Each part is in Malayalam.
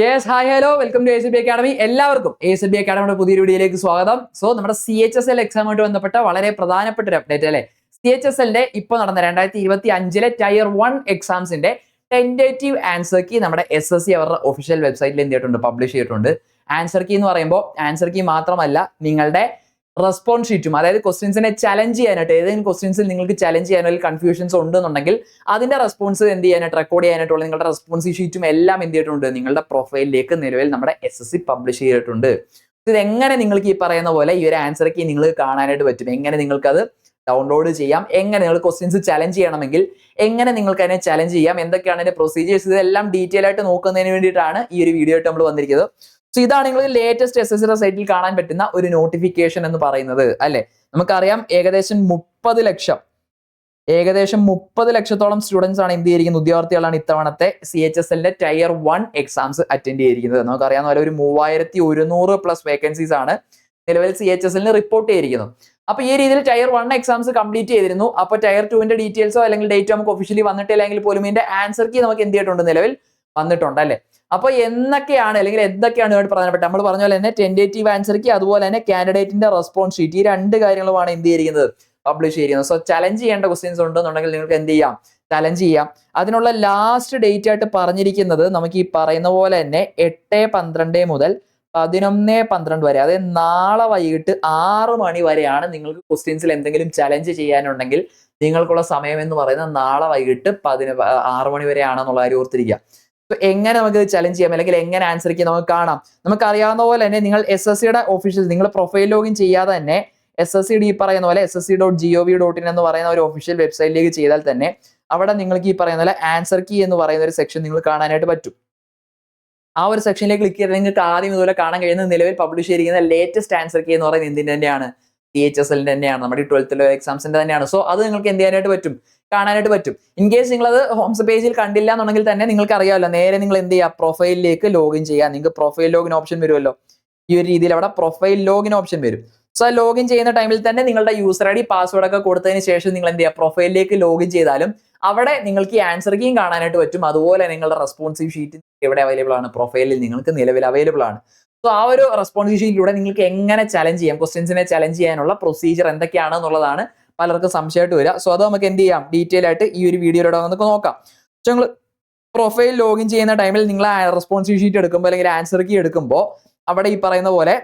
Yes hi hello welcome to A C B academy എല്ലാവർക്കും എ സി ബി അക്കാഡമിയുടെ പുതിയൊരു വീഡിയോയിലേക്ക് സ്വാഗതം. സോ നമ്മുടെ സി എച്ച് എസ് എൽ എക്സാമുമായിട്ട് ബന്ധപ്പെട്ട വളരെ പ്രധാനപ്പെട്ട ഒരു അപ്ഡേറ്റ് അല്ലേ? സി എച്ച് എസ് എല്ലിന്റെ ഇപ്പോൾ നടന്ന രണ്ടായിരത്തി ഇരുപത്തി അഞ്ചിലെ ടയർ വൺ എക്സാംസിന്റെ ടെൻഡേറ്റീവ് ആൻസർ കീ നമ്മുടെ എസ് എസ് സി അവരുടെ ഒഫീഷ്യൽ വെബ്സൈറ്റിൽ എന്ത് ചെയ്തിട്ടുണ്ട്? പബ്ലിഷ് ചെയ്തിട്ടുണ്ട്. ആൻസർ കീ എന്ന് പറയുമ്പോൾ ആൻസർ കീ മാത്രമല്ല നിങ്ങളുടെ റെസ്പോൺസ് ഷീറ്റും അതായത് ക്വസ്റ്റ്യൻസിനെ ചലഞ്ച് ചെയ്യാനായിട്ട് ഏതെങ്കിലും ക്വസ്റ്റ്യൻസിൽ നിങ്ങൾക്ക് ചലഞ്ച് ചെയ്യാനോ കൺഫ്യൂഷൻസ് ഉണ്ടെന്നുണ്ടെങ്കിൽ അതിന്റെ റെസ്പോൺസ് എന്ത് ചെയ്യാനായിട്ട് റെക്കോർഡ് ചെയ്യാനായിട്ടുള്ള നിങ്ങളുടെ റെസ്പോൺസ് ഷീറ്റും എല്ലാം എന്ത് ചെയ്തിട്ടുണ്ട്? നിങ്ങളുടെ പ്രൊഫൈലിലേക്ക് നിലവിൽ നമ്മുടെ എസ് എസ് സി പബ്ലിഷ് ചെയ്തിട്ടുണ്ട്. ഇത് എങ്ങനെ നിങ്ങൾക്ക് ഈ പറയുന്ന പോലെ ഈ ഒരു ആൻസർ കീ നിങ്ങൾക്ക് കാണാനായിട്ട് പറ്റും? എങ്ങനെ നിങ്ങൾക്ക് അത് ഡൗൺലോഡ് ചെയ്യാം? എങ്ങനെ നിങ്ങൾ ക്വസ്റ്റ്യൻസ് ചലഞ്ച് ചെയ്യണമെങ്കിൽ എങ്ങനെ നിങ്ങൾക്ക് അതിനെ ചലഞ്ച് ചെയ്യാം? എന്തൊക്കെയാണ് അതിന്റെ പ്രൊസീജിയേഴ്സ് ഇതെല്ലാം ഡീറ്റെയിൽ ആയിട്ട് നോക്കുന്നതിന് വേണ്ടിയിട്ടാണ് ഈ ഒരു വീഡിയോ ആയിട്ട് നമ്മൾ വന്നിരിക്കുന്നത്. സോ ഇതാണ് നിങ്ങൾ ലേറ്റസ്റ്റ് എസ് എസ് സൈറ്റിൽ കാണാൻ പറ്റുന്ന ഒരു നോട്ടിഫിക്കേഷൻ എന്ന് പറയുന്നത് അല്ലെ? നമുക്കറിയാം ഏകദേശം മുപ്പത് ലക്ഷം ഏകദേശം മുപ്പത് ലക്ഷത്തോളം സ്റ്റുഡൻസ് ആണ് എന്ത് ചെയ്തിരിക്കുന്നത്? ഉദ്യോഗാർത്ഥികളാണ് ഇത്തവണത്തെ സി എച്ച് എസ് എല്ലിന്റെ ടയർ വൺ എക്സാംസ് അറ്റൻഡ് ചെയ്തിരിക്കുന്നത്. നമുക്കറിയാവുന്ന പോലെ ഒരു മൂവായിരത്തി ഒരുന്നൂറ് പ്ലസ് വേക്കൻസീസ് ആണ് നിലവിൽ സി എച്ച് എസ് എല്ലിന് റിപ്പോർട്ട് ചെയ്തിരിക്കുന്നത്. അപ്പൊ ഈ രീതിയിൽ ടയർ വൺ എക്സാംസ് കംപ്ലീറ്റ് ചെയ്തിരുന്നു. അപ്പൊ ടയർ ടുവിന്റെ ഡീറ്റെയിൽസോ അല്ലെങ്കിൽ ഡേറ്റോ നമുക്ക് ഒഫീഷ്യലി വന്നിട്ടില്ലെങ്കിൽ പോലും ഇതിന്റെ ആൻസർ കീ നമുക്ക് എന്ത് ചെയ്തിട്ടുണ്ട്? നിലവിൽ വന്നിട്ടുണ്ട് അല്ലെ? അപ്പൊ എന്നൊക്കെയാണ് അല്ലെങ്കിൽ എന്തൊക്കെയാണ് വേണ്ടി പ്രധാനപ്പെട്ട നമ്മൾ പറഞ്ഞ പോലെ തന്നെ ടെൻഡേറ്റീവ് ആൻസർ അതുപോലെ തന്നെ കാൻഡിഡേറ്റിന്റെ റെസ്പോൺസ് ഷീറ്റ് ഈ രണ്ട് കാര്യങ്ങളുമാണ് എന്ത് ചെയ്തിരിക്കുന്നത്? പബ്ലിഷ് ചെയ്തിരിക്കുന്നത്. സോ ചലഞ്ച് ചെയ്യേണ്ട ക്വസ്റ്റ്യൻസ് ഉണ്ടെന്നുണ്ടെങ്കിൽ നിങ്ങൾക്ക് എന്ത് ചെയ്യാം? ചലഞ്ച് ചെയ്യാം. അതിനുള്ള ലാസ്റ്റ് ഡേറ്റ് ആയിട്ട് പറഞ്ഞിരിക്കുന്നത് നമുക്ക് ഈ പറയുന്ന പോലെ തന്നെ എട്ട് പന്ത്രണ്ട് മുതൽ പതിനൊന്ന് പന്ത്രണ്ട് വരെ അതായത് നാളെ വൈകിട്ട് ആറ് മണി വരെയാണ് നിങ്ങൾക്ക് ക്വസ്റ്റ്യൻസിൽ എന്തെങ്കിലും ചലഞ്ച് ചെയ്യാനുണ്ടെങ്കിൽ നിങ്ങൾക്കുള്ള സമയം എന്ന് പറയുന്നത് നാളെ വൈകിട്ട് പതിന ആറ് മണി വരെയാണെന്നുള്ള കാര്യം ഓർത്തിരിക്കുക. എങ്ങനെ നമുക്ക് ചലഞ്ച് ചെയ്യാം? അല്ലെങ്കിൽ എങ്ങനെ ആൻസർ ചെയ്യാം? നമുക്ക് കാണാം. നമുക്ക് അറിയാവുന്ന പോലെ തന്നെ നിങ്ങൾ എസ് എസ് സിയുടെ ഒഫീഷ്യൽ നിങ്ങൾ പ്രൊഫൈൽ ലോഗിൻ ചെയ്യാതെ തന്നെ എസ് എസ് സിയുടെ ഈ പറയുന്ന പോലെ S S C dot G O V dot in എന്ന് പറയുന്ന ഒരു ഒഫീഷ്യൽ വെബ്സൈറ്റിലേക്ക് ചെയ്താൽ തന്നെ അവിടെ നിങ്ങൾക്ക് ഈ പറയുന്ന പോലെ ആൻസർ കീ എന്ന് പറയുന്ന ഒരു സെക്ഷൻ നിങ്ങൾ കാണാനായിട്ട് പറ്റും. ആ ഒരു സെക്ഷനിലേക്ക് ക്ലിക്ക് ചെയ്താൽ നിങ്ങൾക്ക് ആദ്യം ഇതുപോലെ കാണാൻ കഴിയുന്ന നിലവിൽ പബ്ലിഷ് ചെയ്തിരിക്കുന്ന ലേറ്റസ്റ്റ് ആൻസർ കീ എന്ന് പറയുന്നത് എന്തിന്റെ തന്നെയാണ്? ടി എച്ച് എസ് എല്ലിന്റെ തന്നെയാണ്. നമ്മുടെ ട്വൽത്ത് എക്സാംസിന്റെ തന്നെയാണ്. സോ അത് നിങ്ങൾക്ക് എന്ത് ചെയ്യാനായിട്ട് പറ്റും? കാണാനായിട്ട് പറ്റും. ഇൻ കേസ് നിങ്ങൾ അത് ഹോംസ് പേജിൽ കണ്ടില്ല എന്നുണ്ടെങ്കിൽ തന്നെ നിങ്ങൾക്ക് അറിയാമല്ലോ നേരെ നിങ്ങൾ എന്ത് ചെയ്യുക പ്രൊഫൈലിലേക്ക് ലോഗിൻ ചെയ്യുക. നിങ്ങൾക്ക് പ്രൊഫൈൽ ലോഗിൻ ഓപ്ഷൻ വരുമല്ലോ. ഈ ഒരു രീതിയിൽ അവിടെ പ്രൊഫൈൽ ലോഗിൻ ഓപ്ഷൻ വരും. സോ ലോഗിൻ ചെയ്യുന്ന ടൈമിൽ തന്നെ നിങ്ങളുടെ യൂസർ ഐ ഡി പാസ്വേഡ് ഒക്കെ കൊടുത്തതിന് ശേഷം നിങ്ങൾ എന്ത് ചെയ്യുക പ്രൊഫൈലിലേക്ക് ലോഗിൻ ചെയ്താലും അവിടെ നിങ്ങൾക്ക് ഈ ആൻസർ കീയും കാണാനായിട്ട് പറ്റും. അതുപോലെ നിങ്ങളുടെ റെസ്പോൺസീവ് ഷീറ്റ് എവിടെ അവൈലബിൾ ആണ്? പ്രൊഫൈലിൽ നിങ്ങൾക്ക് നിലവിൽ അവൈലബിൾ ആണ്. സോ ആ ഒരു റെസ്പോൺസീവ് ഷീറ്റിലൂടെ നിങ്ങൾക്ക് എങ്ങനെ ചലഞ്ച് ചെയ്യാം? ക്വസ്റ്റ്യൻസിനെ ചലഞ്ച് ചെയ്യാനുള്ള പ്രൊസീജിയർ എന്തൊക്കെയാണ് എന്നുള്ളതാണ് പലർക്കും സംശയമായിട്ട് വരിക. സോ അത് നമുക്ക് എന്ത് ചെയ്യാം? ഡീറ്റെയിൽ ആയിട്ട് ഈ ഒരു വീഡിയോയിലൂടെ നമുക്ക് നോക്കാം. സോ നിങ്ങൾ പ്രൊഫൈൽ ലോഗിൻ ചെയ്യുന്ന ടൈമിൽ നിങ്ങൾ റെസ്പോൺസീവ് ഷീറ്റ് എടുക്കുമ്പോൾ അല്ലെങ്കിൽ ആൻസർ കീ എടുക്കുമ്പോൾ അവിടെ ഈ പറയുന്ന പോലെ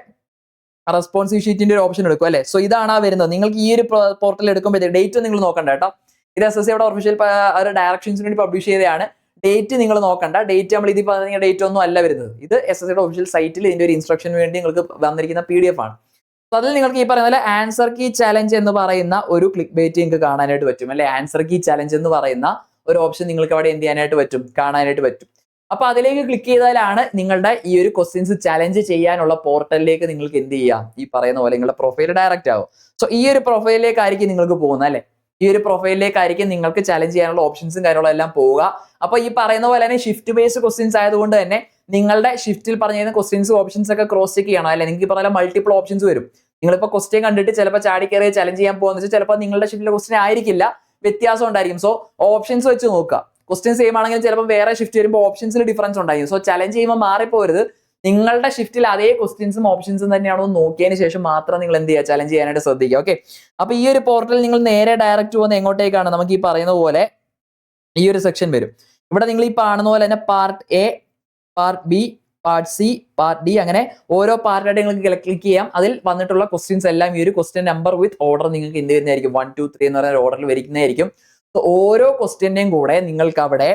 റെസ്പോൺസീവ് ഷീറ്റിന്റെ ഒരു ഓപ്ഷൻ എടുക്കും അല്ലേ? സോ ഇതാണ് ആ വരുന്നത്. നിങ്ങൾക്ക് ഈ ഒരു പോർട്ടൽ എടുക്കുമ്പോൾ ഡേറ്റ് നിങ്ങൾ നോക്കണ്ട കേട്ടോ. ഇത് എസ് എസ് സിയുടെ ഒഫീഷ്യൽ ഒരു ഡയറക്ഷൻസിന് വേണ്ടി പബ്ലിഷ് ചെയ്തതാണ്. ഡേറ്റ് നിങ്ങൾ നോക്കണ്ട. ഡേറ്റ് നമ്മൾ ഇതിൽ പറഞ്ഞ ഡേറ്റ് ഒന്നും അല്ല വരുന്നത്. ഇത് എസ് എസ് സിയുടെ ഒഫീഷ്യൽ സൈറ്റിൽ ഇതിന്റെ ഒരു ഇൻസ്ട്രക്ഷന് വേണ്ടി നിങ്ങൾക്ക് വന്നിരിക്കുന്ന പി ഡി എഫ് ആണ്. സോ അതിൽ നിങ്ങൾക്ക് ഈ പറയുന്ന ആൻസർ കീ ചലഞ്ച് എന്ന് പറയുന്ന ഒരു ക്ലിക്ക് ബേറ്റ് നിങ്ങൾക്ക് കാണാനായിട്ട് പറ്റും. അല്ലെ? ആൻസർ കീ ചലഞ്ച് എന്ന് പറയുന്ന ഒരു ഓപ്ഷൻ നിങ്ങൾക്ക് അവിടെ എന്ത് ചെയ്യാനായിട്ട് പറ്റും? കാണാനായിട്ട് പറ്റും. അപ്പൊ അതിലേക്ക് ക്ലിക്ക് ചെയ്താലാണ് നിങ്ങളുടെ ഈ ഒരു ക്വസ്റ്റ്യൻസ് ചലഞ്ച് ചെയ്യാനുള്ള പോർട്ടലിലേക്ക് നിങ്ങൾക്ക് എന്ത് ചെയ്യാം? ഈ പറയുന്ന പോലെ നിങ്ങളുടെ പ്രൊഫൈൽ ഡയറക്റ്റ് ആവും. സോ ഈ ഒരു പ്രൊഫൈലിലേക്കായിരിക്കും നിങ്ങൾക്ക് പോകുന്നത് അല്ലെ? ഈ ഒരു പ്രൊഫൈലിലേക്കായിരിക്കും നിങ്ങൾക്ക് ചലഞ്ച് ചെയ്യാനുള്ള ഓപ്ഷൻസും കാര്യങ്ങളും എല്ലാം പോവുക. അപ്പൊ ഈ പറയുന്ന പോലെ തന്നെ ഷിഫ്റ്റ് ബേസ്ഡ് ക്വസ്റ്റ്യൻസ് ആയതുകൊണ്ട് തന്നെ നിങ്ങളുടെ ഷിഫ്റ്റിൽ പറഞ്ഞിരുന്ന ക്വസ്റ്റ്യൻസ് ഓപ്ഷൻസ് ഒക്കെ ക്രോസ് ചെക്ക് ചെയ്യണം. അല്ലെ? നിങ്ങൾക്ക് പറഞ്ഞാൽ മൾട്ടിപ്പിൾ ഓപ്ഷൻസ് വരും. നിങ്ങളിപ്പോൾ ക്വസ്റ്റ്യൻ കണ്ടിട്ട് ചിലപ്പോൾ ചാടി കയറി ചലഞ്ച് ചെയ്യാൻ പോകുന്ന. വെച്ചാൽ ചിലപ്പോൾ നിങ്ങളുടെ ഷിഫ്റ്റിലെ ക്വസ്റ്റ്യൻ ആയിരിക്കില്ല. വ്യത്യാസം ഉണ്ടായിരിക്കും. സോ ഓപ്ഷൻസ് വെച്ച് നോക്കുക. ക്വസ്റ്റ്യൻ സെയിം ആണെങ്കിലും ചിലപ്പോൾ വേറെ ഷിഫ്റ്റ് വരുമ്പോൾ ഓപ്ഷൻസിൽ ഡിഫറൻസ് ഉണ്ടായിരിക്കും. സോ ചലഞ്ച് ചെയ്യുമ്പോൾ മാറിപ്പോരുത്. നിങ്ങളുടെ ഷിഫ്റ്റിൽ അതേ ക്വസ്റ്റ്യൻസും ഓപ്ഷൻസും തന്നെയാണോ നോക്കിയതിന് ശേഷം മാത്രം നിങ്ങൾ എന്ത് ചെയ്യുക? ചലഞ്ച് ചെയ്യാനായിട്ട് ശ്രദ്ധിക്കുക. ഓക്കെ അപ്പൊ ഈ ഒരു പോർട്ടൽ നിങ്ങൾ നേരെ ഡയറക്റ്റ് പോകുന്ന എങ്ങോട്ടേക്കാണ്? നമുക്ക് ഈ പറയുന്ന പോലെ ഈ ഒരു സെക്ഷൻ വരും. ഇവിടെ നിങ്ങൾ ഈ കാണുന്ന പോലെ തന്നെ part A part B part C part D അങ്ങനെ ഓരോ പാർട്ടായിട്ട് നിങ്ങൾക്ക് ക്ലിക്ക് ചെയ്യാം. അതിൽ വന്നിട്ടുള്ള ക്വസ്റ്റ്യൻസ് എല്ലാം ഈ ഒരു ക്വസ്റ്റ്യൻ നമ്പർ വിത്ത് ഓർഡർ നിങ്ങൾക്ക് എന്ത് വരുന്നതായിരിക്കും? വൺ ടു ത്രീ എന്ന് പറയുന്ന ഓർഡറിൽ വരിക്കുന്നതായിരിക്കും സോ ഓരോ ക്വസ്റ്റ്യന്റെയും കൂടെ നിങ്ങൾക്ക് അവിടെ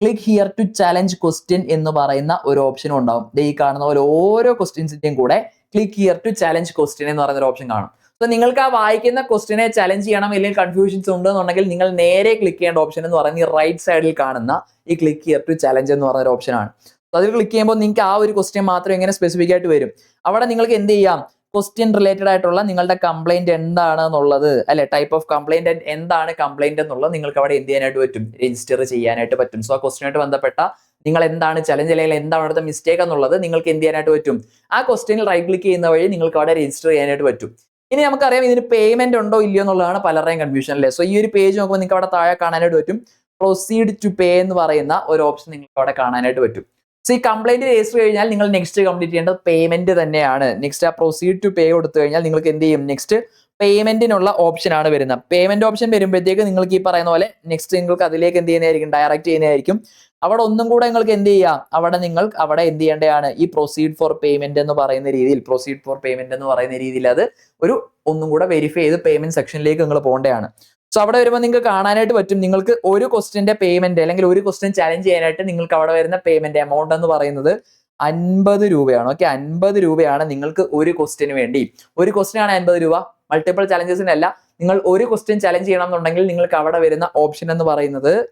click here to challenge question എന്ന് പറയുന്ന ഒരു ഓപ്ഷനും ഉണ്ടാവും. ഈ കാണുന്ന പോലെ ഓരോ ക്വസ്റ്റ്യൻസിന്റെയും കൂടെ click here to challenge question എന്ന് പറയുന്ന ഒരു ഓപ്ഷൻ കാണും. സോ നിങ്ങൾക്ക് ആ വായിക്കുന്ന ക്വസ്റ്റിനെ ചലഞ്ച് ചെയ്യണം അല്ലെങ്കിൽ കൺഫ്യൂഷൻസ് ഉണ്ടെന്നുണ്ടെങ്കിൽ നിങ്ങൾ നേരെ ക്ലിക്ക് ചെയ്യേണ്ട ഓപ്ഷൻ എന്ന് പറയുന്നത് ഈ റൈറ്റ് സൈഡിൽ കാണുന്ന ഈ ക്ലിക്ക് ഹിയർ ടു ചലഞ്ച് എന്ന് പറയുന്ന ഒരു സോ അതിൽ ക്ലിക്ക് ചെയ്യുമ്പോൾ നിങ്ങൾക്ക് ആ ഒരു ക്വസ്റ്റ്യൻ മാത്രം എങ്ങനെ സ്പെസിഫിക് ആയിട്ട് വരും. അവിടെ നിങ്ങൾക്ക് എന്ത് ചെയ്യാം? ക്വസ്റ്റ്യൻ റിലേറ്റഡ് ആയിട്ടുള്ള നിങ്ങളുടെ കംപ്ലൈന്റ് എന്താണ് എന്നുള്ളത് അല്ലെ ടൈപ്പ് ഓഫ് കംപ്ലൈന്റ് എന്താണ് കംപ്ലൈന്റ് എന്നുള്ളത് നിങ്ങൾക്ക് അവിടെ എന്ത് ചെയ്യാനായിട്ട് പറ്റും? രജിസ്റ്റർ ചെയ്യാനായിട്ട് പറ്റും. സോ ആ ക്വസ്റ്റിനായിട്ട് ബന്ധപ്പെട്ട നിങ്ങൾ എന്താണ് ചലഞ്ച് അല്ലെങ്കിൽ എന്താണ് അവിടുത്തെ മിസ്റ്റേക്ക് എന്നുള്ളത് നിങ്ങൾക്ക് എന്ത് ചെയ്യാനായിട്ട് പറ്റും? ആ ക്വസ്റ്റ്യനിൽ റൈറ്റ് ക്ലിക്ക് ചെയ്യുന്ന വഴി നിങ്ങൾക്ക് അവിടെ രജിസ്റ്റർ ചെയ്യാനായിട്ട് പറ്റും. ഇനി നമുക്കറിയാം ഇതിന് പേയ്മെന്റ് ഉണ്ടോ ഇല്ലയോ എന്നുള്ളതാണ് പലരുടെയും കൺഫ്യൂഷൻ അല്ലേ? സോ ഈ ഒരു പേജ് നോക്കുമ്പോൾ നിങ്ങൾക്ക് അവിടെ താഴെ കാണാനായിട്ട് പറ്റും. പ്രൊസീഡ് ടു പേ എന്ന് പറയുന്ന ഒരു ഓപ്ഷൻ നിങ്ങൾക്ക് അവിടെ കാണാനായിട്ട് പറ്റും. സോ ഈ കംപ്ലൈന്റ് രജിസ്റ്റർ കഴിഞ്ഞാൽ നിങ്ങൾ നെക്സ്റ്റ് കംപ്ലീറ്റ് ചെയ്യേണ്ടത് പേയ്മെന്റ് തന്നെയാണ്. നെക്സ്റ്റ് ആ പ്രൊസീഡ് ടു പേ കൊടുത്തു കഴിഞ്ഞാൽ നിങ്ങൾക്ക് എന്ത് ചെയ്യും? നെക്സ്റ്റ് പേയ്മെന്റിനുള്ള ഓപ്ഷൻ ആണ് വരുന്നത്. പേയ്മെന്റ് ഓപ്ഷൻ വരുമ്പോഴത്തേക്ക് നിങ്ങൾക്ക് ഈ പറയുന്ന പോലെ നെക്സ്റ്റ് നിങ്ങൾക്ക് അതിലേക്ക് എന്ത് ചെയ്യുന്നതായിരിക്കും? ഡയറക്റ്റ് ചെയ്യുന്നതായിരിക്കും. അവിടെ ഒന്നും കൂടെ നിങ്ങൾക്ക് എന്ത് ചെയ്യാം? അവിടെ നിങ്ങൾ അവിടെ എന്ത് ചെയ്യേണ്ടതാണ്? ഈ പ്രൊസീഡ് ഫോർ പേയ്മെന്റ് എന്ന് പറയുന്ന രീതിയിൽ പ്രൊസീഡ് ഫോർ പേയ്മെന്റ് എന്ന് പറയുന്ന രീതിയിൽ അത് ഒരു ഒന്നും കൂടെ വെരിഫൈ ചെയ്ത് പേയ്മെന്റ് സെക്ഷനിലേക്ക് നിങ്ങൾ പോകേണ്ടതാണ്. സോ അവിടെ വരുമ്പോൾ നിങ്ങൾക്ക് കാണാനായിട്ട് പറ്റും. നിങ്ങൾക്ക് ഒരു ക്വസ്റ്റിന്റെ പേയ്മെന്റ് അല്ലെങ്കിൽ ഒരു ക്വസ്റ്റ്യൻ ചലഞ്ച് ചെയ്യാനായിട്ട് നിങ്ങൾക്ക് അവിടെ വരുന്ന പേയ്മെന്റ് എമൗണ്ട് എന്ന് പറയുന്നത് അൻപത് രൂപയാണ്. ഓക്കെ അൻപത് രൂപയാണ് നിങ്ങൾക്ക് ഒരു ക്വസ്റ്റിന് വേണ്ടി. ഒരു ക്വസ്റ്റിനാണ് അൻപത് രൂപ. മൾട്ടിപ്പിൾ ചലഞ്ചസിനല്ല നിങ്ങൾ ഒരു ക്വസ്റ്റ്യൻ ചലഞ്ച് ചെയ്യണം എന്നുണ്ടെങ്കിൽ നിങ്ങൾക്ക് അവിടെ വരുന്ന ഓപ്ഷൻ എന്ന് പറയുന്നത്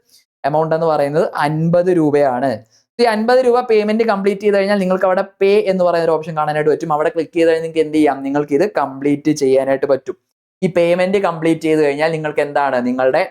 എമൗണ്ട് എന്ന് പറയുന്നത് അൻപത് രൂപയാണ്. ഈ അൻപത് രൂപ പേയ്മെന്റ് കംപ്ലീറ്റ് ചെയ്ത് കഴിഞ്ഞാൽ നിങ്ങൾക്ക് അവിടെ പേ എന്ന് പറയുന്ന ഒരു ഓപ്ഷൻ കാണാനായിട്ട് പറ്റും. അവിടെ ക്ലിക്ക് ചെയ്ത് കഴിഞ്ഞാൽ നിങ്ങൾക്ക് എന്ത് ചെയ്യാം? നിങ്ങൾക്ക് ഇത് കംപ്ലീറ്റ് ചെയ്യാനായിട്ട് പറ്റും. ഈ പേയ്മെന്റ് കംപ്ലീറ്റ് ചെയ്ത് കഴിഞ്ഞാൽ നിങ്ങൾക്ക് എന്താണ്? നിങ്ങളുടെ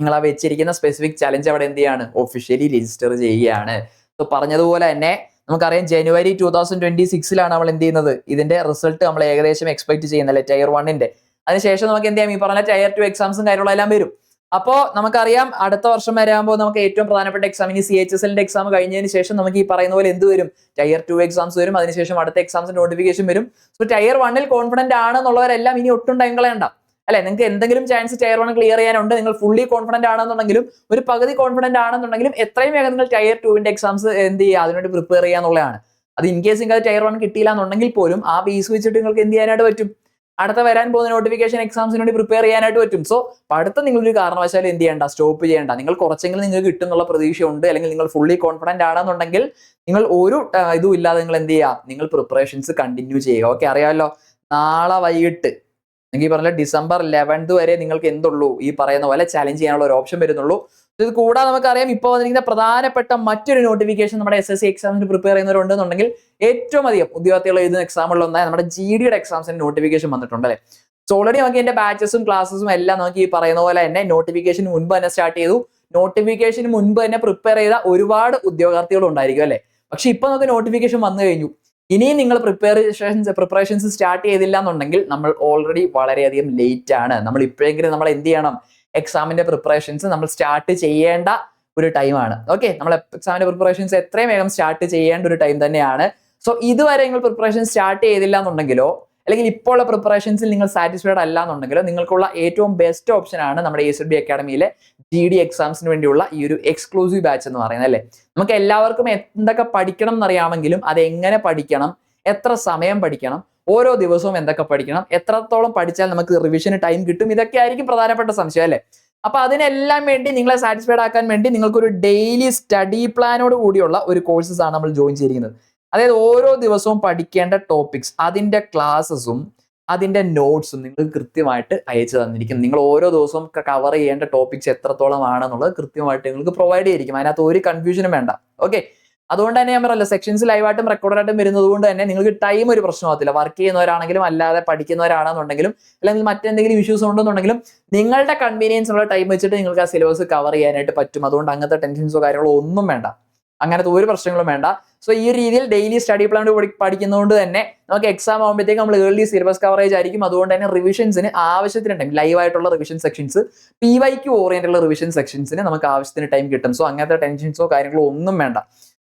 നിങ്ങൾ ആ വെച്ചിരിക്കുന്ന സ്പെസിഫിക് ചലഞ്ച് അവിടെ എന്ത് ചെയ്യാണ്? ഒഫീഷ്യലി രജിസ്റ്റർ ചെയ്യുകയാണ്. സോ പറഞ്ഞതുപോലെ തന്നെ നമുക്കറിയാം ജനുവരി ടൂ തൗസൻഡ് ട്വന്റി സിക്സിലാണ് നമ്മൾ എന്ത് ചെയ്യുന്നത്? ഇതിന്റെ റിസൾട്ട് നമ്മൾ ഏകദേശം എക്സ്പെക്ട് ചെയ്യുന്നല്ലേ? ടയർ വണ്ണിന്റെ അതിനുശേഷം നമുക്ക് എന്ത് ചെയ്യാം? ഈ പറഞ്ഞ ടയർ ടു എക്സാംസും കാര്യങ്ങളെല്ലാം വരും. അപ്പോൾ നമുക്കറിയാം അടുത്ത വർഷം വരാകുമ്പോൾ നമുക്ക് ഏറ്റവും പ്രധാനപ്പെട്ട എക്സാം ഇനി സി എച്ച് എസ് എല്ലിന്റെ എക്സാം കഴിഞ്ഞതിന് ശേഷം നമുക്ക് ഈ പറയുന്ന പോലെ എന്ത് വരും? ടയർ ടു എക്സാംസ് വരും. അതിനുശേഷം അടുത്ത എക്സാംസിന്റെ നോട്ടിഫിക്കേഷൻ വരും. സോ ടയർ വണ്ണിൽ കോൺഫിഡന്റ് ആണെന്നുള്ളവരെല്ലാം ഇനി ഒട്ടും ടൈം കളയണ്ട അല്ലെ? നിങ്ങൾക്ക് എന്തെങ്കിലും ചാൻസ് ടയർ വൺ ക്ലിയർ ചെയ്യാനുണ്ട് നിങ്ങൾ ഫുള്ളി കോൺഫിഡന്റ് ആണെന്നുണ്ടെങ്കിലും ഒരു പകുതി കോൺഫിഡന്റ് ആണെന്നുണ്ടെങ്കിലും എത്രയും വേഗം നിങ്ങൾ ടയർ ടുവിന്റെ എക്സാംസ് എന്ത് ചെയ്യുക? അതിനുവേണ്ടി പ്രിപ്പയർ ചെയ്യാന്നുള്ളതാണ് അത് ഇൻ കേസ് നിങ്ങൾക്ക് ടയർ വൺ കിട്ടിയില്ല എന്നുണ്ടെങ്കിൽ പോലും ആ ബേസ് വെച്ചിട്ട് നിങ്ങൾക്ക് എന്ത് ചെയ്യാനായിട്ട് പറ്റും? അടുത്ത വരാൻ പോകുന്ന നോട്ടിഫിക്കേഷൻ എക്സാംസിന് വേണ്ടി പ്രിപ്പയർ ചെയ്യാനായിട്ട് പറ്റും. സോ പഠിത്തം നിങ്ങളൊരു കാരണവശാലും എന്ത് ചെയ്യേണ്ട സ്റ്റോപ്പ് ചെയ്യേണ്ട. നിങ്ങൾ കുറച്ചെങ്കിലും നിങ്ങൾക്ക് കിട്ടും എന്നുള്ള പ്രതീക്ഷയുണ്ട് അല്ലെങ്കിൽ നിങ്ങൾ ഫുള്ളി കോൺഫിഡന്റ് ആണെന്നുണ്ടെങ്കിൽ നിങ്ങൾ ഒരു ഇതും ഇല്ലാതെ നിങ്ങൾ എന്ത് ചെയ്യുക നിങ്ങൾ പ്രിപ്പറേഷൻസ് കണ്ടിന്യൂ ചെയ്യുക. ഓക്കെ അറിയാമല്ലോ നാളെ വൈകിട്ട് എനിക്ക് പറഞ്ഞ ഡിസംബർ ലെവൻത് വരെ നിങ്ങൾക്ക് എന്തുള്ളൂ? ഈ പറയുന്ന പോലെ ചാലഞ്ച് ചെയ്യാനുള്ള ഒരു ഓപ്ഷൻ വരുന്നുള്ളൂ. ഇത് കൂടാതെ നമുക്കറിയാം ഇപ്പോൾ വന്നിരിക്കുന്ന പ്രധാനപ്പെട്ട മറ്റൊരു നോട്ടിഫിക്കേഷൻ നമ്മുടെ എസ് എസ് സി എക്സാമിന് പ്രിപ്പയർ ചെയ്യുന്നവരുണ്ടെന്നുണ്ടെങ്കിൽ ഏറ്റവും അധികം ഉദ്യോഗാർത്ഥികൾ എഴുതുന്ന എക്സാമുള്ള ഒന്നായി നമ്മുടെ ജി ഡിയുടെ എക്സാംസിന് നോട്ടിഫിക്കേഷൻ വന്നിട്ടുണ്ട് അല്ലേ? സോ ഓൾറെഡി നമുക്ക് എന്റെ ബാച്ചസും ക്ലാസ്സും എല്ലാം നമുക്ക് ഈ പറയുന്ന പോലെ തന്നെ നോട്ടിഫിക്കേഷൻ മുൻപ് തന്നെ സ്റ്റാർട്ട് ചെയ്തു. നോട്ടിഫിക്കേഷന് മുൻപ് തന്നെ പ്രിപ്പയർ ചെയ്ത ഒരുപാട് ഉദ്യോഗാർത്ഥികൾ ഉണ്ടായിരിക്കും അല്ലെ? പക്ഷെ ഇപ്പൊ നമുക്ക് നോട്ടിഫിക്കേഷൻ വന്നു കഴിഞ്ഞു. ഇനിയും നിങ്ങൾ പ്രിപ്പറേഷൻസ് പ്രിപ്പറേഷൻസ് സ്റ്റാർട്ട് ചെയ്തില്ല എന്നുണ്ടെങ്കിൽ നമ്മൾ ഓൾറെഡി വളരെയധികം ലേറ്റ് ആണ്. നമ്മൾ ഇപ്പോഴെങ്കിലും നമ്മൾ എന്ത് ചെയ്യണം? എക്സാമിന്റെ പ്രിപ്പറേഷൻസ് നമ്മൾ സ്റ്റാർട്ട് ചെയ്യേണ്ട ഒരു ടൈമാണ് ഓക്കെ നമ്മൾ എക്സാമിന്റെ പ്രിപ്പറേഷൻസ് എത്രയും വേഗം സ്റ്റാർട്ട് ചെയ്യേണ്ട ഒരു ടൈം തന്നെയാണ്. സോ ഇതുവരെ നിങ്ങൾ പ്രിപ്പറേഷൻ സ്റ്റാർട്ട് ചെയ്തില്ല എന്നുണ്ടെങ്കിലോ അല്ലെങ്കിൽ ഇപ്പോൾ ഉള്ള പ്രിപ്പറേഷൻസിൽ നിങ്ങൾ സാറ്റിസ്ഫൈഡ് അല്ല എന്നുണ്ടെങ്കിലോ നിങ്ങൾക്കുള്ള ഏറ്റവും ബെസ്റ്റ് ഓപ്ഷൻ ആണ് നമ്മുടെ എസ് ബി അക്കാഡമിയിലെ ജി ഡി എക്സാംസിന് വേണ്ടിയുള്ള ഈ ഒരു എക്സ്ക്ലൂസീവ് ബാച്ച് എന്ന് പറയുന്നത് അല്ലേ? നമുക്ക് എല്ലാവർക്കും എന്തൊക്കെ പഠിക്കണം എന്നറിയാമെങ്കിലും അത് എങ്ങനെ പഠിക്കണം എത്ര സമയം പഠിക്കണം ഓരോ ദിവസവും എന്തൊക്കെ പഠിക്കണം എത്രത്തോളം പഠിച്ചാൽ നമുക്ക് റിവിഷന് ടൈം കിട്ടും ഇതൊക്കെ ആയിരിക്കും പ്രധാനപ്പെട്ട സംശയം അല്ലേ? അപ്പൊ അതിനെല്ലാം വേണ്ടി നിങ്ങളെ സാറ്റിസ്ഫൈഡ് ആക്കാൻ വേണ്ടി നിങ്ങൾക്കൊരു ഡെയിലി സ്റ്റഡി പ്ലാനോട് കൂടിയുള്ള ഒരു കോഴ്സസ് ആണ് നമ്മൾ ജോയിൻ ചെയ്തിരിക്കുന്നത്. അതായത് ഓരോ ദിവസവും പഠിക്കേണ്ട ടോപ്പിക്സ് അതിന്റെ ക്ലാസ്സസും അതിന്റെ നോട്ട്സും നിങ്ങൾ കൃത്യമായിട്ട് അയച്ചു തന്നിരിക്കും നിങ്ങൾ ഓരോ ദിവസവും കവർ ചെയ്യേണ്ട ടോപ്പിക്സ് എത്രത്തോളം ആണെന്നുള്ളത് കൃത്യമായിട്ട് നിങ്ങൾക്ക് പ്രൊവൈഡ് ചെയ്തിരിക്കും. അതിനകത്ത് ഒരു കൺഫ്യൂഷനും വേണ്ട. ഓക്കെ അതുകൊണ്ട് തന്നെ ഞാൻ പറയല്ലോ സെക്ഷൻസ് ലൈവായിട്ടും റെക്കോർഡായിട്ടും വരുന്നത് കൊണ്ട് തന്നെ നിങ്ങൾക്ക് ടൈം ഒരു പ്രശ്നമാകത്തില്ല വർക്ക് ചെയ്യുന്നവരാണെങ്കിലും അല്ലാതെ പഠിക്കുന്നവരാണെന്നുണ്ടെങ്കിലും അല്ലെങ്കിൽ മറ്റെന്തെങ്കിലും ഇഷ്യൂസ് ഉണ്ടെന്നുണ്ടെങ്കിലും നിങ്ങളുടെ കൺവീനിയൻസ് ഉള്ള ടൈം വെച്ചിട്ട് നിങ്ങൾക്ക് ആ സിലബസ് കവർ ചെയ്യാനായിട്ട് പറ്റും. അതുകൊണ്ട് അങ്ങനത്തെ ടെൻഷൻസോ കാര്യങ്ങളോ ഒന്നും വേണ്ട. അങ്ങനത്തെ ഒരു പ്രശ്നങ്ങളും വേണ്ട. സോ ഈ രീതിയിൽ ഡെയിലി സ്റ്റഡി പ്ലാൻ പഠിക്കുന്നതുകൊണ്ട് തന്നെ നമുക്ക് എക്സാം ആകുമ്പോഴത്തേക്ക് നമ്മൾ ഏർലി സിലബസ് കവറേജ് ആയിരിക്കും. അതുകൊണ്ട് തന്നെ റിവിഷൻസിന് ആവശ്യത്തിന് ടൈം ലൈവ് ആയിട്ടുള്ള റിവിഷൻ സെക്ഷൻസ് പി വൈക്ക് ഓറിയന്റുള്ള റിവിഷൻ സെക്ഷൻസിന് നമുക്ക് ആവശ്യത്തിന് ടൈം കിട്ടും. സോ അങ്ങനത്തെ ടെൻഷൻസോ കാര്യങ്ങളോ ഒന്നും വേണ്ട.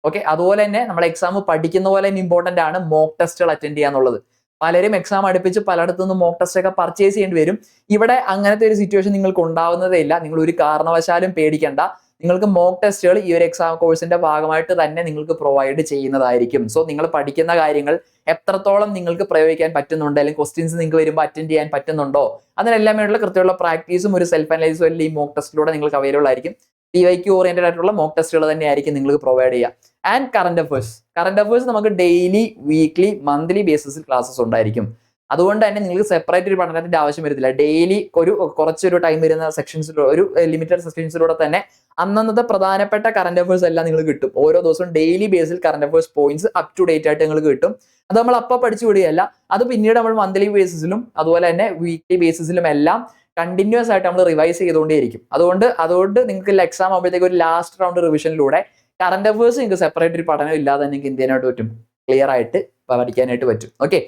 ഓക്കെ അതുപോലെ തന്നെ നമ്മൾ എക്സാം പഠിക്കുന്ന പോലെ തന്നെ ഇമ്പോർട്ടന്റ് ആണ് മോക്ക് ടെസ്റ്റുകൾ അറ്റൻഡ് ചെയ്യാന്നുള്ളത് പലരും എക്സാം അടുപ്പിച്ച് പലയിടത്തു നിന്നും മോക്ക് ടെസ്റ്റ് ഒക്കെ പർച്ചേസ് ചെയ്യേണ്ടി വരും. ഇവിടെ അങ്ങനത്തെ ഒരു സിറ്റുവേഷൻ നിങ്ങൾക്ക് ഉണ്ടാവുന്നതേ ഇല്ല. നിങ്ങൾ ഒരു കാരണവശാലും പേടിക്കേണ്ട. നിങ്ങൾക്ക് മോക്ക് ടെസ്റ്റുകൾ ഈ ഒരു എക്സാം കോഴ്സിന്റെ ഭാഗമായിട്ട് തന്നെ നിങ്ങൾക്ക് പ്രൊവൈഡ് ചെയ്യുന്നതായിരിക്കും. സോ നിങ്ങൾ പഠിക്കുന്ന കാര്യങ്ങൾ എത്രത്തോളം നിങ്ങൾക്ക് പ്രയോഗിക്കാൻ പറ്റുന്നുണ്ട് അല്ലെങ്കിൽ ക്വസ്റ്റ്യൻസ് നിങ്ങൾക്ക് വരുമ്പോൾ അറ്റൻഡ് ചെയ്യാൻ പറ്റുന്നുണ്ടോ അതിനെല്ലാം വേണ്ടിയുള്ള കൃത്യമുള്ള പ്രാക്ടീസും ഒരു സെൽഫ് അനലൈസും എല്ലാം ഈ മോക്ക് ടെസ്റ്റിലൂടെ നിങ്ങൾക്ക് അവൈലബിൾ ആയിരിക്കും. പി വൈക്ക് ഓറിയന്റഡ് ആയിട്ടുള്ള മോക്ക് ടെസ്റ്റുകൾ തന്നെയായിരിക്കും നിങ്ങൾക്ക് പ്രൊവൈഡ് ചെയ്യുക. And current affairs current affairs നമുക്ക് ഡെയിലി വീക്ക്ലി മന്ത്ലി ബേസിസിൽ ക്ലാസ്സസ് ഉണ്ടായിരിക്കും. അതുകൊണ്ട് തന്നെ നിങ്ങൾക്ക് സെപ്പറേറ്റ് ഒരു പഠനത്തിന്റെ ആവശ്യം വരുന്നില്ല ഡെയിലി ഒരു കുറച്ചൊരു ടൈം വരുന്ന സെക്ഷൻസിലൂടെ ഒരു ലിമിറ്റഡ് സെക്ഷൻസിലൂടെ തന്നെ അന്നന്നത്തെ പ്രധാനപ്പെട്ട കറണ്ട് അഫേഴ്സ് എല്ലാം നിങ്ങൾ കിട്ടും. ഓരോ ദിവസവും daily basis current affairs points up to date ആയിട്ട് നിങ്ങൾക്ക് കിട്ടും. അത് നമ്മൾ അപ്പം പഠിച്ചു വിടുകയല്ല. അത് പിന്നീട് നമ്മൾ മന്ത്ലി ബേസിസിലും അതുപോലെ തന്നെ വീക്ക്ലി ബേസിസിലും എല്ലാം കണ്ടിന്യൂസ് ആയിട്ട് നമ്മൾ റിവൈസ് ചെയ്തുകൊണ്ടേയിരിക്കും. അതുകൊണ്ട് അതുകൊണ്ട് നിങ്ങൾക്ക് എക്സാം ആകുമ്പോഴത്തേക്ക് ഒരു ലാസ്റ്റ് റൗണ്ട് റിവിഷനിലൂടെ കറണ്ട് അഫേഴ്സ് നിങ്ങൾക്ക് സെപ്പറേറ്റ് ഒരു പഠനം ഇല്ലാതെ തന്നെ നിങ്ങൾക്ക് എന്ത് ചെയ്യാനായിട്ട് പറ്റും. ക്ലിയർ ആയിട്ട് പഠിക്കാനായിട്ട് പറ്റും. ഓക്കെ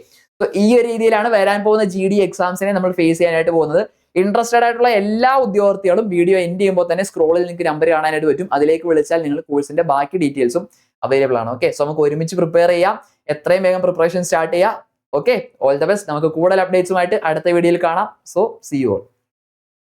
സോ ഈ ഒരു രീതിയിലാണ് വരാൻ പോകുന്ന ജി ഡി എക്സാംസിനെ നമ്മൾ ഫേസ് ചെയ്യാനായിട്ട് പോകുന്നത്. ഇൻട്രസ്റ്റഡ് ആയിട്ടുള്ള എല്ലാ ഉദ്യോഗാർത്ഥികളും വീഡിയോ എൻഡ് ചെയ്യുമ്പോൾ തന്നെ സ്ക്രോളിൽ നിങ്ങൾക്ക് നമ്പർ കാണാനായിട്ട് പറ്റും. അതിലേക്ക് വിളിച്ചാൽ നിങ്ങൾ കോഴ്സിന്റെ ബാക്കി ഡീറ്റെയിൽസും അവൈലബിൾ ആണ്. ഓക്കെ സോ നമുക്ക് ഒരുമിച്ച് പ്രിപ്പയർ ചെയ്യാം. എത്രയും വേഗം പ്രിപ്പറേഷൻ സ്റ്റാർട്ട് ചെയ്യാം. ഓക്കെ ഓൾ ദ ബെസ്റ്റ് നമുക്ക് കൂടുതൽ അപ്ഡേറ്റ്സുമായിട്ട് അടുത്ത വീഡിയോയിൽ കാണാം. So C you all